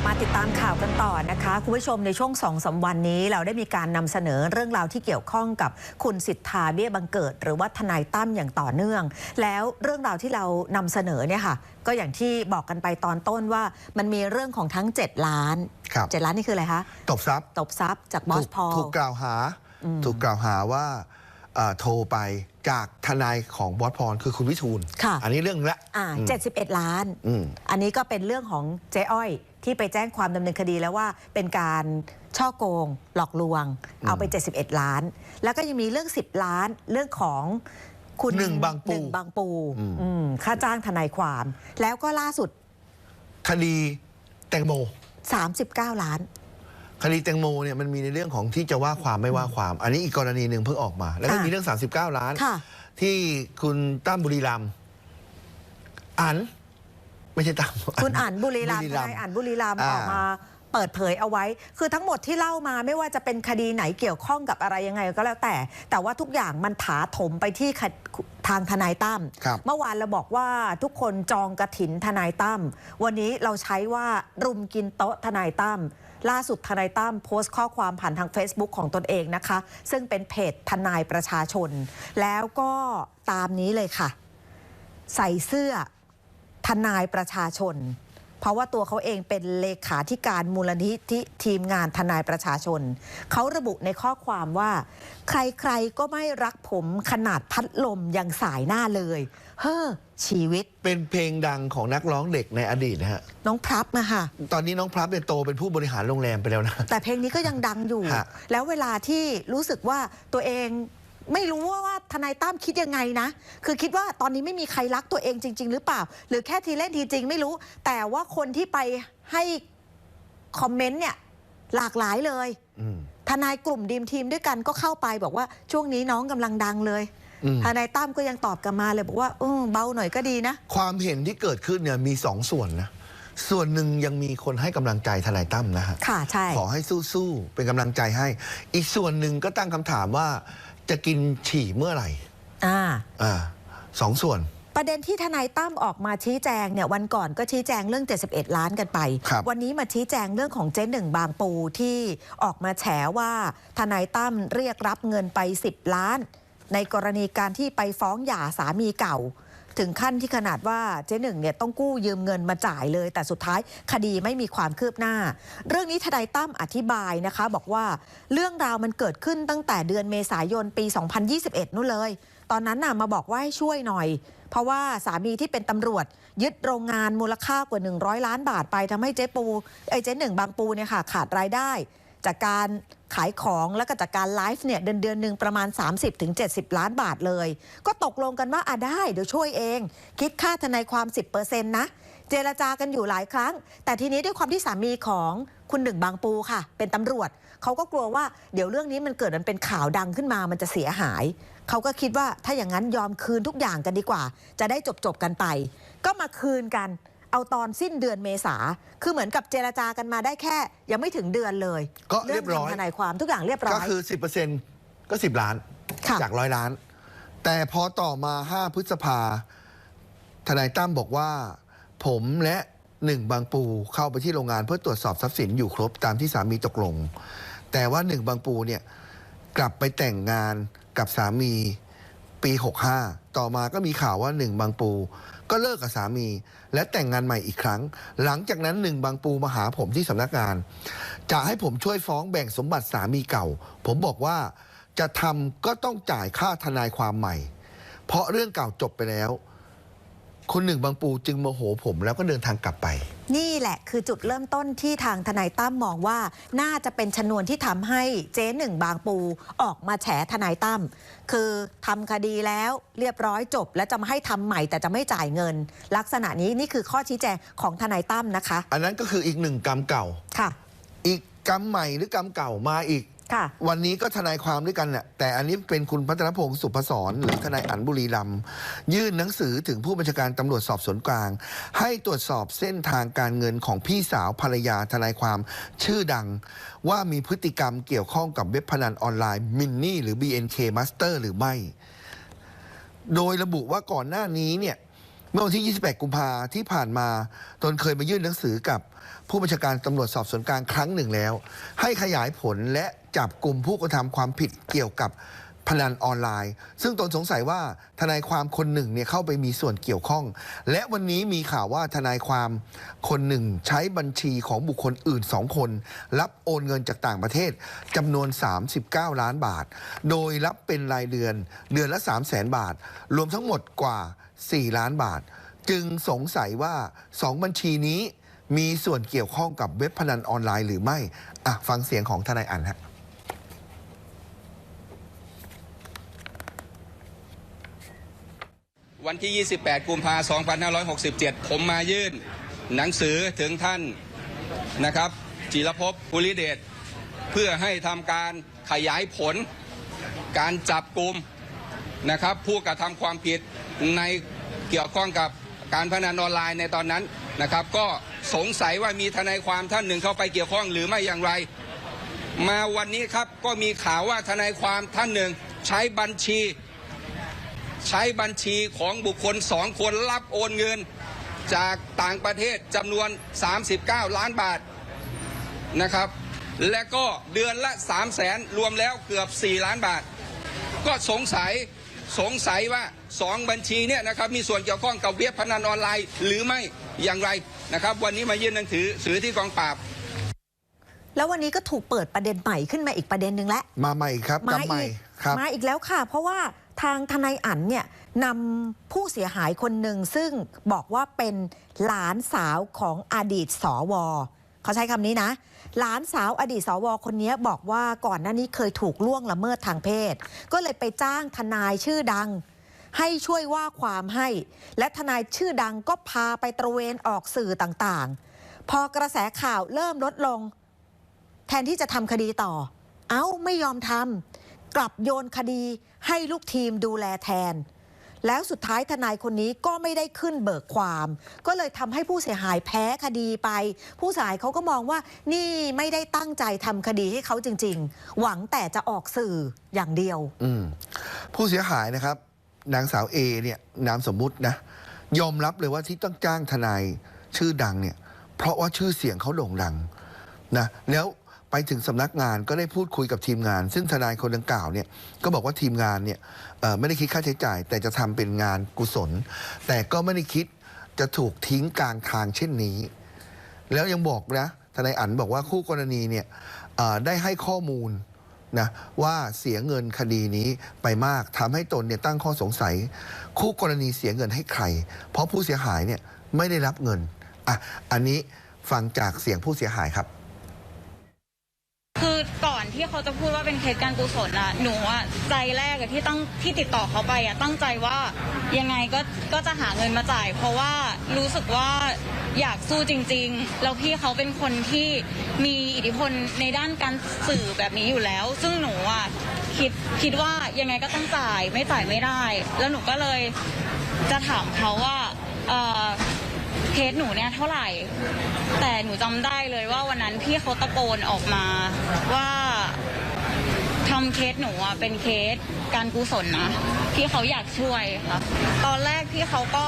บมาติดตามข่าวกันต่อนะคะ คุณผู้ชมในช่วงสองสามวันนี้เราได้มีการนำเสนอเรื่องราวที่เกี่ยวข้องกับคุณสิทธาเบี้ยบังเกิด หรือว่าทนายตั้มอย่างต่อเนื่อง แล้วเรื่องราวที่เรานำเสนอเนี่ยค่ะ ก็อย่างที่บอกกันไปตอนต้นว่ามันมีเรื่องของทั้ง 7 ล้านครับ7ล้านนี่คืออะไรคะตบทรัพย์ตบทรัพย์จากบอสถูกพอลถูกกล่าวหา ถูกกล่าวหาว่าเอ่อโทรไปจากทนายของบอสพรคือคุณวิทูลค่ะอันนี้เรื่องละอ่าอืม71ล้านอืมอันนี้ก็เป็นเรื่องของเจ๊อ้อย ที่ไปแจ้งความดำเนินคดีแล้วว่าเป็นการช่อโกง หลอกลวง เอาไป 71 ล้าน แล้วก็ยังมีเรื่อง 10 ล้านเรื่องของคุณหนึ่งบางปูหนึ่งบางปูอืมอืมค่าจ้างทนายความ แล้วก็ล่าสุด คดีแตงโม 39 ล้าน คดีแตงโมเนี่ยมันมีในเรื่องของที่จะว่าความไม่ว่าความ อันนี้อีกกรณีหนึ่งเพิ่งออกมา แล้วก็ค่ะมีเรื่อง 39 ล้าน ค่ะ ที่คุณตั้มบุรีรัมย์อัน ไม่ใช่ตั้มคุณอ่านบุรีรัมย์บุทนายอ่านบุรีรัมย์อ่าออกมาเปิดเผยเอาไว้ คือทั้งหมดที่เล่ามาไม่ว่าจะเป็นคดีไหนเกี่ยวข้องกับอะไรยังไงก็แล้วแต่ แต่ว่าทุกอย่างมันถาถมไปที่คดทางทนายตั้มครับเมื่อวานเราบอกว่าทุกคนจองกระถินทนายตั้ม วันนี้เราใช้ว่ารุมกินโต๊ะทนายตั้ม ล่าสุดทนายตั้มโพสต์ข้อความผ่านทาง Facebook ของตนเองนะคะ ซึ่งเป็นเพจทนายประชาชน แล้วก็ตามนี้เลยค่ะ ใส่เสื้อท นายประชาชน เพราะว่าตัวเขาเองเป็นเลขาธิการมูลนิธิทีมงานทนายประชาชน เขาระบุในข้อความว่า ใครๆก็ไม่รักผมขนาดพัดลมยังสายหน้าเลย เฮ้อชีวิต เป็นเพลงดังของนักร้องเด็กในอดีตนะฮะ น้องพรับมาค่ะ ตอนนี้น้องพลับเนี่ยโตเป็นผู้บริหารโรงแรมไปแล้วนะ แต่เพลงนี้ก็ยังดังอยู่ ฮะ แล้วเวลาที่รู้สึกว่าตัวเอง ไม่รู้ว่าว่าทนายตั้มคิดยังไงนะ คือคิดว่าตอนนี้ไม่มีใครรักตัวเองจริง ๆ หรือเปล่า หรือแค่ทีเล่นทีจริงไม่รู้ แต่ว่าคนที่ไปให้คอมเมนต์เนี่ยหลากหลายเลยอืมทนายกลุ่มดีมทีมด้วยกันก็เข้าไปบอกว่าช่วงนี้น้องกำลังดังเลยอืมทนายตั้มก็ยังตอบกลับมาเลยบอกว่าเออเบาหน่อยก็ดีนะ ความเห็นที่เกิดขึ้นเนี่ยมีสองส่วนนะ ส่วนหนึ่งยังมีคนให้กำลังใจทนายตั้มนะฮะ ค่ะใช่ ขอให้สู้ๆ เป็นกำลังใจให้ อีกส่วนหนึ่งก็ตั้งคำถามว่า จะกินฉี่เมื่อไหร่อ่า อ่าสองส่วน ประเด็นที่ทนายตั้มออกมาชี้แจงเนี่ยวันก่อนก็ชี้แจงเรื่อง 71 ล้านกันไป ครับวันนี้มาชี้แจงเรื่องของเจ๊หนึ่งบางปูที่ออกมาแฉว่าทนายตั้มเรียกรับเงินไป 10 ล้าน ในกรณีการที่ไปฟ้องหย่าสามีเก่า ถึงขั้นที่ขนาดว่าเจ๊หนึ่งเนี่ยต้องกู้ยืมเงินมาจ่ายเลย แต่สุดท้ายคดีไม่มีความคืบหน้า เรื่องนี้ทนายตั้มอธิบายนะคะ บอกว่าเรื่องราวมันเกิดขึ้นตั้งแต่เดือนเมษายนปี 2021 นู่นเลย ตอนนั้นน่ะมาบอกว่าให้ช่วยหน่อย เพราะว่าสามีที่เป็นตำรวจ ยึดโรงงานมูลค่ากว่า 100 ล้านบาทไปทำให้เจ๊ปูไอ้เจ๊หนึ่งบางปูเนี่ยค่ะขาดรายได้ จากการขายของแล้วก็จากการไลฟ์เนี่ยเดือนเดือนหนึ่งประมาณ 30-70 ล้านบาทเลย ก็ตกลงกันว่าอะได้เดี๋ยวช่วยเอง คิดค่าทนายความ 10%นะ เจรจากันอยู่หลายครั้ง แต่ทีนี้ด้วยความที่สามีของคุณหนึ่งบางปูค่ะ เป็นตำรวจ เขาก็กลัวว่าเดี๋ยวเรื่องนี้มันเกิดมันเป็นข่าวดังขึ้นมามันจะเสียหาย เขาก็คิดว่าถ้าอย่างนั้นยอมคืนทุกอย่างกันดีกว่า จะได้จบจบๆกันไป ก็มาคืนกัน เอาตอนสิ้นเดือนเมษาคือเหมือนกับเจรจากันมาได้แค่ ยังไม่ถึงเดือนเลยก็เรียบร้อยงทำทนายความทุกอย่างเรียบร้ก็อยคือ 10%ก็ 10 ล้านค่ะจากร้อยล้าน แต่พอต่อมา 5 พฤษภาทนายตั้มบอกว่า ผมและหนึ่งบางปูเข้าไปที่โรงงานเพื่อตรวจสอบทรัพย์สินอยู่ครบตามที่สามีตกลง แต่ว่าหนึ่งบางปูเนี่ยกลับไปแต่งงานกับสามีปี 65 ต่อมาก็มีข่าวว่าหนึ่งบางปู ก็เลิกกับสามี และแต่งงานใหม่อีกครั้ง หลังจากนั้นหนึ่งบางปูมาหาผมที่สำนักงาน จะให้ผมช่วยฟ้องแบ่งสมบัติสามีเก่า ผมบอกว่าจะทำก็ต้องจ่ายค่าทนายความใหม่ เพราะเรื่องเก่าจบไปแล้ว คนหนึ่งบางปูจึงโมโหผมแล้วก็เดินทางกลับไป นี่แหละคือจุดเริ่มต้นที่ทางทนายตั้มมองว่า น่าจะเป็นชนวนที่ทำให้เจ๊หนึ่งบางปูออกมาแฉทนายตั้มคือทำคดีแล้วเรียบร้อยจบ แล้วจะมาให้ทำใหม่แต่จะไม่จ่ายเงิน ลักษณะนี้นี่คือข้อชี้แจงของทนายตั้มนะคะ อันนั้นก็คืออีกหนึ่งกรรมเก่าค่ะ อีกกรรมใหม่หรือกรรมเก่ามาอีกค่ะ วันนี้ก็ทนายความด้วยกันแหละแต่อันนี้เป็นคุณพัฒนพงศ์สุภศรหรือทนายอันบุรีรัมย์ยื่นหนังสือถึงผู้บัญชาการตำรวจสอบสวนกลาง ให้ตรวจสอบเส้นทางการเงินของพี่สาวภรรยาทนายความชื่อดัง ว่ามีพฤติกรรมเกี่ยวข้องกับเว็บพนันออนไลน์มินนี่หรือ BNK Master หรือไม่ โดยระบุว่าก่อนหน้านี้เนี่ย เมื่อวันที่ 28 กุมภาที่ผ่านมา ตนเคยมายื่นหนังสือกับผู้บัญชาการตำรวจสอบสวนกลางครั้งหนึ่งแล้ว ให้ขยายผลและจับกลุ่มผู้กระทำความผิดเกี่ยวกับ พนันออนไลน์ ซึ่งตนสงสัยว่าทนายความคนหนึ่งเนี่ยเข้าไปมีส่วนเกี่ยวข้อง และวันนี้มีข่าวว่าทนายความคนหนึ่งใช้บัญชีของบุคคลอื่นสองคน รับโอนเงินจากต่างประเทศจำนวน 39 ล้านบาท โดยรับเป็นรายเดือนเดือนละ 3 0 0แสนบาท รวมทั้งหมดกว่า 4 ล้านบาท จึงสงสัยว่า 2 บัญชีนี้มีส่วนเกี่ยวข้องกับเว็บพนันออนไลน์หรือไม่อะฟังเสียงของทนายอันฮะ วันที่ 28 กุมภาพันธ์2567 ผมมายื่นหนังสือถึงท่านนะครับ จิรภพภูริเดชเพื่อให้ทำการขยายผล การจับกลุ่มนะครับ ผู้กระทำความผิดในเกี่ยวข้องกับการพนันออนไลน์ในตอนนั้นนะครับ ก็สงสัยว่ามีทนายความท่านหนึ่งเข้าไปเกี่ยวข้องหรือไม่อย่างไร มาวันนี้ครับก็มีข่าวว่าทนายความท่านหนึ่งใช้บัญชี ใช้บัญชีของบุคคลสองคนรับโอนเงิน จากต่างประเทศจำนวน 39 ล้านบาทนะครับ และก็เดือนละ 3 0 0แสนรวมแล้วเกือบ 4 ล้านบาท ก็สงสัยสงสัยว่าสองบัญชีเนี่ยนะครับมีส่วนเกี่ยวข้องกับเว็บพนันออนไลน์ หรือไม่อย่างไรนะครับ วันนี้มายื่นหนังสือสือที่กองปราบแล้ววันนี้ก็ถูกเปิดประเด็นใหม่ขึ้นมาอีกประเด็นหนึ่งแล้วมาใหม่ครับกลับใหม่อีกครับมาอีกแล้วค่ะ เพราะว่า ทางทนายอั๋นเนี่ยนำผู้เสียหายคนหนึ่งซึ่งบอกว่าเป็นหลานสาวของอดีตสวเขาใช้คำนี้นะ หลานสาวอดีตสวคนนี้บอกว่าก่อนหน้านี้เคยถูกล่วงละเมิดทางเพศ ก็เลยไปจ้างทนายชื่อดัง ให้ช่วยว่าความให้ และทนายชื่อดังก็พาไปตระเวนออกสื่อต่างๆ พอกระแสข่าวเริ่มลดลง แทนที่จะทำคดีต่อ เอ้าไม่ยอมทำ กลับโยนคดีให้ลูกทีมดูแลแทน แล้วสุดท้ายทนายคนนี้ก็ไม่ได้ขึ้นเบิกความ ก็เลยทำให้ผู้เสียหายแพ้คดีไป ผู้เสียหายเขาก็มองว่านี่ไม่ได้ตั้งใจทำคดีให้เขาจริง ๆ หวังแต่จะออกสื่ออย่างเดียวผู้เสียหายนะครับ นางสาวเอเนี่ยนามสมมุตินะยอมรับเลยว่าที่ต้องจ้างทนายชื่อดังเนี่ย เพราะว่าชื่อเสียงเขาโด่งดังนะแล้ว ไปถึงสำนักงานก็ได้พูดคุยกับทีมงาน ซึ่งทนายคนดังกล่าวเนี่ยก็บอกว่าทีมงานเนี่ยไม่ได้คิดค่าใช้จ่าย แต่จะทำเป็นงานกุศล แต่ก็ไม่ได้คิดจะถูกทิ้งกลางทางเช่นนี้ แล้วยังบอกนะทนายอั๋นบอกว่าคู่กรณีเนี่ยได้ให้ข้อมูลนะว่าเสียเงินคดีนี้ไปมากทำให้ตนเนี่ยตั้งข้อสงสัย คู่กรณีเสียเงินให้ใคร เพราะผู้เสียหายเนี่ยไม่ได้รับเงินอะอันนี้ฟังจากเสียงผู้เสียหายครับ คือก่อนที่เขาจะพูดว่าเป็นเคสการกุศลอะหนูอะใจแรกอะที่ตั้งที่ติดต่อเขาไปอะตั้งใจว่ายังไงก็ก็จะหาเงินมาจ่าย เพราะว่ารู้สึกว่าอยากสู้จริง ๆ แล้วพี่เขาเป็นคนที่มีอิทธิพลในด้านการสื่อแบบนี้อยู่แล้ว ซึ่งหนูอะคิดคิดว่ายังไงก็ต้องจ่ายไม่จ่ายไม่ได้ แล้วหนูก็เลยจะถามเขาว่าเออ เคสหนูเนี่ยเท่าไหร่ แต่หนูจำได้เลยว่าวันนั้นพี่เขาตะโกนออกมาว่าทำเคสหนูอะเป็นเคสการกุศลนะพี่เขาอยากช่วยค่ะตอนแรกพี่เขาก็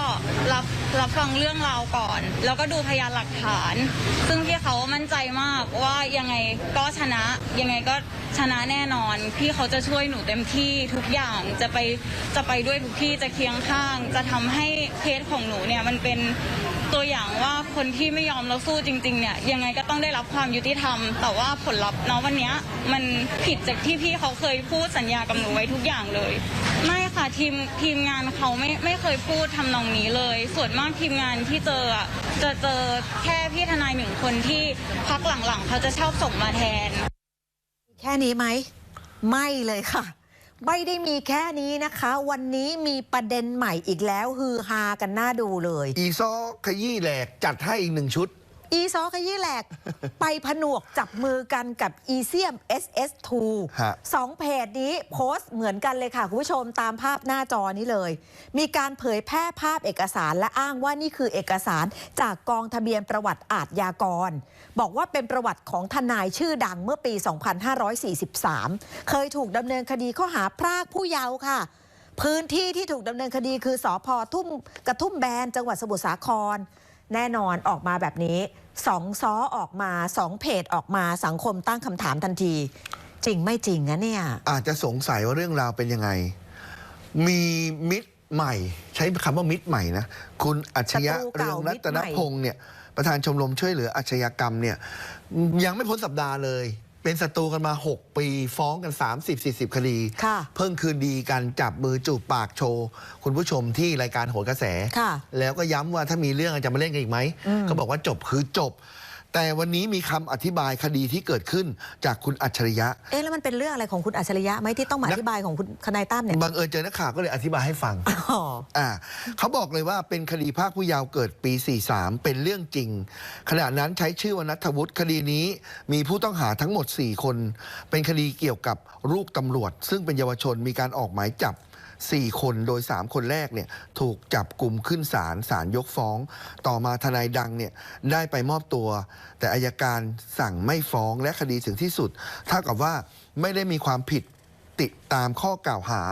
รับรับฟังเรื่องราวก่อน แล้วก็ดูพยานหลักฐาน ซึ่งพี่เขามั่นใจมากว่ายังไงก็ชนะ ยังไงก็ชนะแน่นอน พี่เขาจะช่วยหนูเต็มที่ทุกอย่างจะไปจะไปด้วยทุกที่จะเคียงข้าง จะทำให้เคสของหนูเนี่ยมันเป็น ตัวอย่างว่าคนที่ไม่ยอมแล้วสู้จริงๆเนี่ยยังไงก็ต้องได้รับความยุติธรรม แต่ว่าผลลัพธ์เนาะวันนี้มันผิดจากที่พี่เขาเคยพูดสัญญากับหนูไว้ทุกอย่างเลยไม่ค่ะทีมทีมงานเขาไม่ไม่เคยพูดทำนองนี้เลย ส่วนมากทีมงานที่เจออะจะเจอแค่พี่ทนายหนึ่งคนที่พักหลังๆเขาจะชอบส่งมาแทน แค่นี้ไหมไม่เลยค่ะ ไม่ได้มีแค่นี้นะคะ วันนี้มีประเด็นใหม่อีกแล้วฮือฮากันน่าดูเลย อีซอขยี้แหลกจัดให้อีกหนึ่งชุด อีซอขยี้แหลก ไปผนวกจับมือกันกับอีเซียม SS2 ฮะ สองเพจนี้โพสต์เหมือนกันเลยค่ะ คุณผู้ชมตามภาพหน้าจอนี้เลย มีการเผยแพร่ภาพเอกสารและอ้างว่านี่คือเอกสารจากกองทะเบียนประวัติอาทยากร บอกว่าเป็นประวัติของทนายชื่อดังเมื่อปี 2543 เคยถูกดำเนินคดีข้อหาพรากผู้เยาว์ค่ะเผพื้นที่ที่ถูกดำเนินคดีคือสอพอทุ่มกระทุ่มแบนจังหวัดสมุทรสาคร แน่นอนออกมาแบบนี้สองซ้อออกมาสองเพจออกมาสังคมตั้งคำถามทันที จริงไม่จริงนะเนี่ย อาจจะสงสัยว่าเรื่องราวเป็นยังไง มีมิตรใหม่ ใช้คำว่ามิตรใหม่นะ คุณอัจฉริยะศัตรูเรืเก่าองรัตนมิตรใหม่พงศ์เนี่ยประธานชมรมช่วยเหลืออาชญากรรมเนี่ยยังไม่พ้นสัปดาห์เลย เป็นศัตรูกันมา 6 ปี ฟ้องกัน 30-40 คดี ค่ะเพิ่งคืนดีกันจับมือจูบปากโชว์ คุณผู้ชมที่รายการโหนกระแส ค่ะแล้วก็ย้ำว่าถ้ามีเรื่องจะมาเล่นกันอีกไหมอืม เขาบอกว่าจบคือจบ แต่วันนี้มีคำอธิบายคดีที่เกิดขึ้นจากคุณอัจฉริยะ เอ๊ะแล้วมันเป็นเรื่องอะไรของคุณอัจฉริยะไหมที่ต้องมาอธิบายของคุณทนายตั้มเนี่ย บังเอิญเจอนักข่าวก็เลยอธิบายให้ฟังอ๋อ อ่าเขาบอกเลยว่าเป็นคดีภาคผู้เยาว์เกิดปี 43 เป็นเรื่องจริง ขณะนั้นใช้ชื่อวนัทวุฒิคดีนี้มีผู้ต้องหาทั้งหมด 4 คน เป็นคดีเกี่ยวกับลูกตำรวจ ซึ่งเป็นเยาวชนมีการออกหมายจับ 4 คนโดย 3 คนแรกเนี่ยถูกจับกลุ่มขึ้นศาลศาลยกฟ้อง ต่อมาทนายดังเนี่ยได้ไปมอบตัว แต่อายการสั่งไม่ฟ้องและคดีถึงที่สุดเท่ากับว่าไม่ได้มีความผิดติดตามข้อกล่าวหา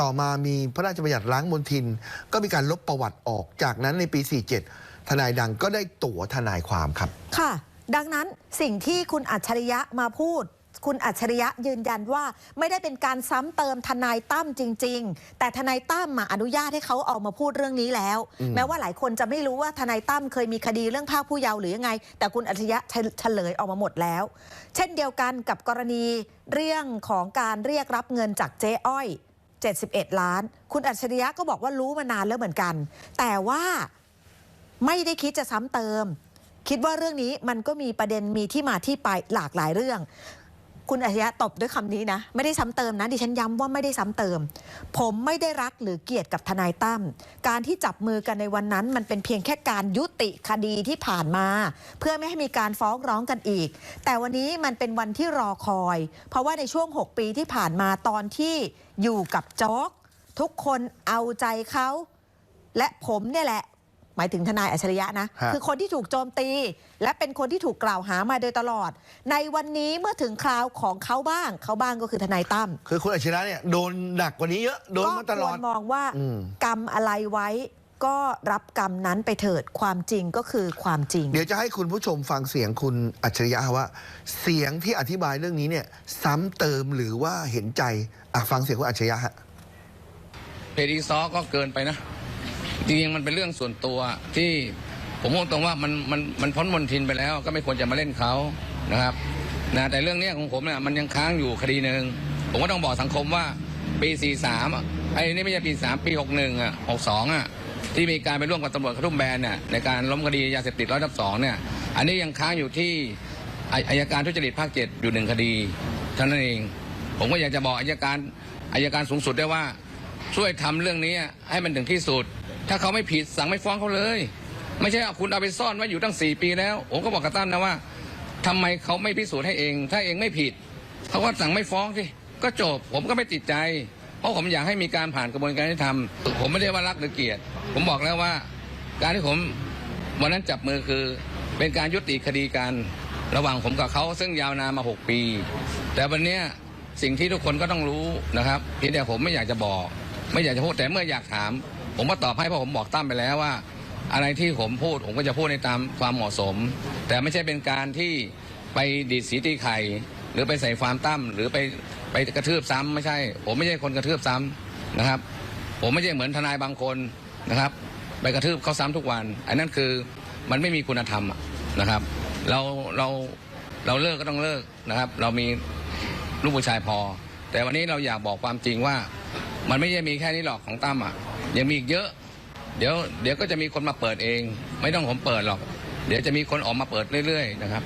ต่อมามีพระราชบัญญัติล้างมลทิน ก็มีการลบประวัติออกจากนั้นในปี 47 ทนายดังก็ได้ตั๋วทนายความครับ ค่ะ ดังนั้นสิ่งที่คุณอัจฉริยะมาพูด คุณอัจฉริยะยืนยันว่า ไม่ได้เป็นการซ้ำเติมทนายตั้มจริง ๆ แต่ทนายตั้มมาอนุญาตให้เขาออกมาพูดเรื่องนี้แล้วอืมแม้ว่าหลายคนจะไม่รู้ว่าทนายตั้มเคยมีคดีเรื่องภาคผู้เยาว์หรือยังไง แต่คุณอัจฉริยะเฉลยออกมาหมดแล้ว เช่นเดียวกันกับกรณีเรื่องของการเรียกรับเงินจากเจ๊อ้อย71 ล้าน คุณอัจฉริยะก็บอกว่ารู้มานานแล้วเหมือนกัน แต่ว่าไม่ได้คิดจะซ้ำเติม คิดว่าเรื่องนี้มันก็มีประเด็นมีที่มาที่ไปหลากหลายเรื่อง คุณอาชญะตบด้วยคำนี้นะ ไม่ได้ซ้ำเติมนะ ดิฉันย้ำว่าไม่ได้ซ้ำเติม ผมไม่ได้รักหรือเกลียดกับทนายตั้มการที่จับมือกันในวันนั้น มันเป็นเพียงแค่การยุติคดีที่ผ่านมา เพื่อไม่ให้มีการฟ้องร้องกันอีก แต่วันนี้มันเป็นวันที่รอคอย เพราะว่าในช่วง 6 ปีที่ผ่านมาตอนที่อยู่กับจ๊อกทุกคนเอาใจเขาและผมเนี่ยแหละ หมายถึงทนายอัจฉริยะนะ ฮะ คือคนที่ถูกโจมตี และเป็นคนที่ถูกกล่าวหามาโดยตลอด ในวันนี้เมื่อถึงคราวของเขาบ้าง เขาบ้างก็คือทนายตั้มคือคุณอัจฉริยะเนี่ยโดนหนักกว่านี้เยอะ โดนก็มาตคลวอรดมองว่า อืม กรรมอะไรไว้ ก็รับกรรมนั้นไปเถิดความจริงก็คือความจริง เดี๋ยวจะให้คุณผู้ชมฟังเสียงคุณอัจฉริยะว่า เสียงที่อธิบายเรื่องนี้เนี่ย ซ้ำเติมหรือว่าเห็นใจอะฟังเสียงคุณอัจฉริยะฮะ เพจอีซอก็เกินไปนะ จริงๆมันเป็นเรื่องส่วนตัวที่ผมมองตรงว่ามันมันมันพ้นมนทินไปแล้ว ก็ไม่ควรจะมาเล่นเขานะครับนะแต่เรื่องนี้ของผมเนี่ยมันยังค้างอยู่คดีหนึ่งผมก็ต้องบอกสังคมว่าปี 43ไอ้นี่ไม่ใช่ปี 3 ปี 61อะ62อะที่มีการไปร่วมกับตำรวจกระทุ่มแบนเนี่ยในการล้มคดียาเสพติดร้อยทับสองเนี่ยอันนี้ยังค้างอยู่ที่อายการทุจริตภาคเจ็ดอยู่หนึ่งคดีเท่านั้นเอง ผมก็อยากจะบอกอายการอายการสูงสุดได้ว่า ช่วยทำเรื่องนี้ให้มันถึงที่สุด ถ้าเขาไม่ผิดสั่งไม่ฟ้องเขาเลย ไม่ใช่เอาคุณเอาไปซ่อนไว้อยู่ตั้งสี่ปีแล้ว ผมก็บอกกับตั้มนะว่าทำไมเขาไม่พิสูจน์ให้เอง ถ้าเองไม่ผิดเขาก็สั่งไม่ฟ้องสิก็จบผมก็ไม่ติดใจ เพราะผมอยากให้มีการผ่านกระบวนการยุติธรรมผมไม่ได้ว่ารักหรือเกลียด ผมบอกแล้วว่า การที่ผมวันนั้นจับมือคือเป็นการยุติคดีกันระหว่างผมกับเขาซึ่งยาวนานมา 6 ปี แต่วันเนี้ยสิ่งที่ทุกคนก็ต้องรู้นะครับเพียงแต่ผมไม่อยากจะบอก ไม่อยากจะพูดแต่เมื่ออยากถาม ผมก็ตอบให้เพราะผมบอกตั้มไปแล้วว่า อะไรที่ผมพูดผมก็จะพูดในตามความเหมาะสม แต่ไม่ใช่เป็นการที่ไปดีดสีตีไข่หรือไปใส่ความตั้มหรือไปไปกระทืบซ้ำไม่ใช่ ผมไม่ใช่คนกระทืบซ้ำนะครับ ผมไม่ใช่เหมือนทนายบางคนนะครับ ไปกระทืบเขาซ้ำทุกวันอันนั้นคือมันไม่มีคุณธรรมนะครับ เราเราเราเลิกก็ต้องเลิกนะครับ เรามีลูกผู้ชายพอ แต่วันนี้เราอยากบอกความจริงว่า มันไม่ใช่มีแค่นี้หรอกของตั้มอะยังมีอีกเยอะ เดี๋ยวเดี๋ยวก็จะมีคนมาเปิดเอง ไม่ต้องผมเปิดหรอก เดี๋ยวจะมีคนออกมาเปิดเรื่อยๆนะครับ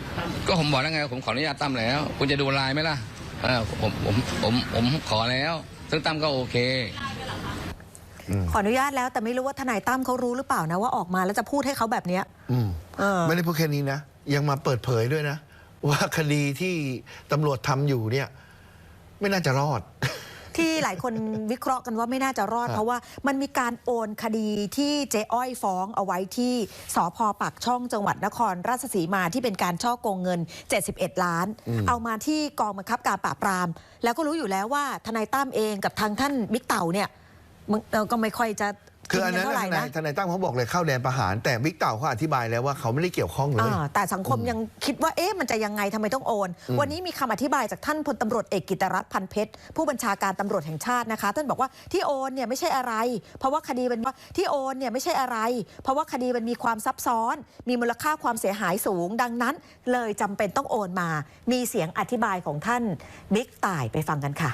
ก็ผมบอกแล้วไงผมขออนุญาตตั้มแล้ว คุณจะดูไลน์ไหมล่ะเออผมผมผมผมขอแล้ว ซึ่งตั้มก็โอเคขออนุญาตแล้วแต่ไม่รู้ว่าทนายตั้มเขารู้หรือเปล่านะว่าออกมาแล้วจะพูดให้เขาแบบเนี้ยอืมเออไม่ได้พูดแค่นี้นะ ยังมาเปิดเผยด้วยนะ ว่าคดีที่ตำรวจทำอยู่เนี่ย ไม่น่าจะรอด ที่หลายคนวิเคราะห์กันว่าไม่น่าจะรอดครับเพราะว่ามันมีการโอนคดีที่เจ๊อ้อยฟ้องเอาไว้ที่สพปากช่องจังหวัดนครราชสีมาที่เป็นการช่อโกงเงิน 71 ล้าน เอามาที่กองบังคับการปราบปราม แล้วก็รู้อยู่แล้วว่าทนายตั้มเองกับทางท่านบิ๊กเต่าเนี่ยมึงเราก็ไม่ค่อยจะ คืออันกินั้นเท่าไหร่ทนายนะทนายตั้มเขาบอกเลยเข้าแดนประหาร แต่บิ๊กเต่าเขาอธิบายแล้วว่าเขาไม่ได้เกี่ยวข้องเลย อ่าแต่สังคมยังคิดว่าเอ๊ะมันจะยังไงทำไมต้องโอน วันนี้มีคำอธิบายจากท่านพลตำรวจเอกกิตรัตน์พันเพชรผู้บัญชาการตำรวจแห่งชาตินะคะ ท่านบอกว่าที่โอนเนี่ยไม่ใช่อะไร เพราะว่าคดีเป็นว่าที่โอนเนี่ยไม่ใช่อะไร เพราะว่าคดีมันมีความซับซ้อน มีมูลค่าความเสียหายสูง ดังนั้น เลยจำเป็นต้องโอนมา มีเสียงอธิบายของท่านบิ๊กต่ายไปฟังกันค่ะ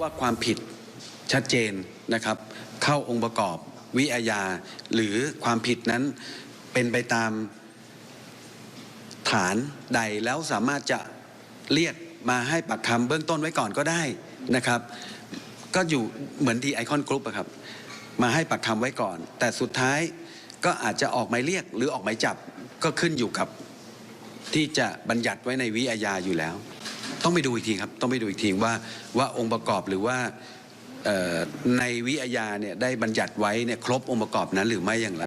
ว่าความผิดชัดเจน นะครับเข้าองค์ประกอบวิอาญาหรือความผิดนั้นเป็นไปตามฐานใดแล้วสามารถจะเรียกมาให้ปากคำเบื้องต้นไว้ก่อนก็ได้นะครับ ก็อยู่เหมือนดีไอคอนกรุ๊ปอะครับมาให้ปากคำไว้ก่อน แต่สุดท้ายก็อาจจะออกหมายเรียกหรือออกหมายจับก็ขึ้นอยู่กับที่จะบัญญัติไว้ในวิอาญาอยู่แล้ว ต้องไปดูอีกทีครับ ต้องไปดูอีกทีว่าว่าองค์ประกอบหรือว่า ในวิอาญาเนี่ยได้บัญญัติไว้เนี่ยครบองค์ประกอบนั้นหรือไม่อย่างไร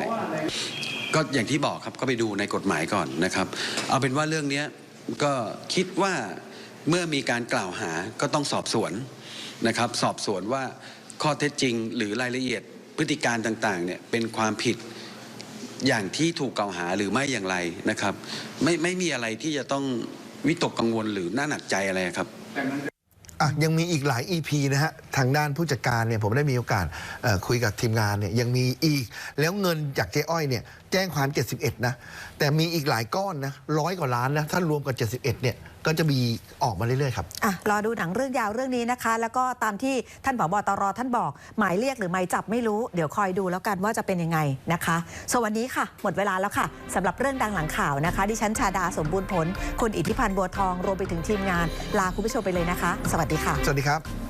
ก็อย่างที่บอกครับก็ไปดูในกฎหมายก่อนนะครับ เอาเป็นว่าเรื่องนี้ก็คิดว่าเมื่อมีการกล่าวหาก็ต้องสอบสวนนะครับ สอบสวนว่าข้อเท็จจริงหรือรายละเอียดพฤติการต่างๆเนี่ยเป็นความผิดอย่างที่ถูกกล่าวหาหรือไม่อย่างไรนะครับ ไม่ไม่มีอะไรที่จะต้องวิตกกังวลหรือน่าหนักใจอะไรครับ อะยังมีอีกหลาย EP นะฮะ ทางด้านผู้จัดการเนี่ยผมได้มีโอกาสเอ่อคุยกับทีมงานเนี่ยยังมีอีก แล้วเงินจากเจ๊อ้อยเนี่ยแจ้งความ 71 นะ แต่มีอีกหลายก้อนนะร้อยกว่าล้านนะ ถ้ารวมกับ 71 เนี่ย ก็จะมีออกมาเรื่อยๆครับ อะรอดูหนังเรื่องยาวเรื่องนี้นะคะ แล้วก็ตามที่ท่านผบตรท่านบอก หมายเรียกหรือหมายจับไม่รู้ เดี๋ยวคอยดูแล้วกันว่าจะเป็นยังไงนะคะส่วนวันนี้ค่ะ หมดเวลาแล้วค่ะสำหรับเรื่องดังหลังข่าวนะคะ ดิฉันชาดาสมบูรณ์ผล คุณอิทธิพันธ์บัวทองรวมไปถึงทีมงาน ลาคุณผู้ชมไปเลยนะคะ สวัสดีค่ะ สวัสดีครับ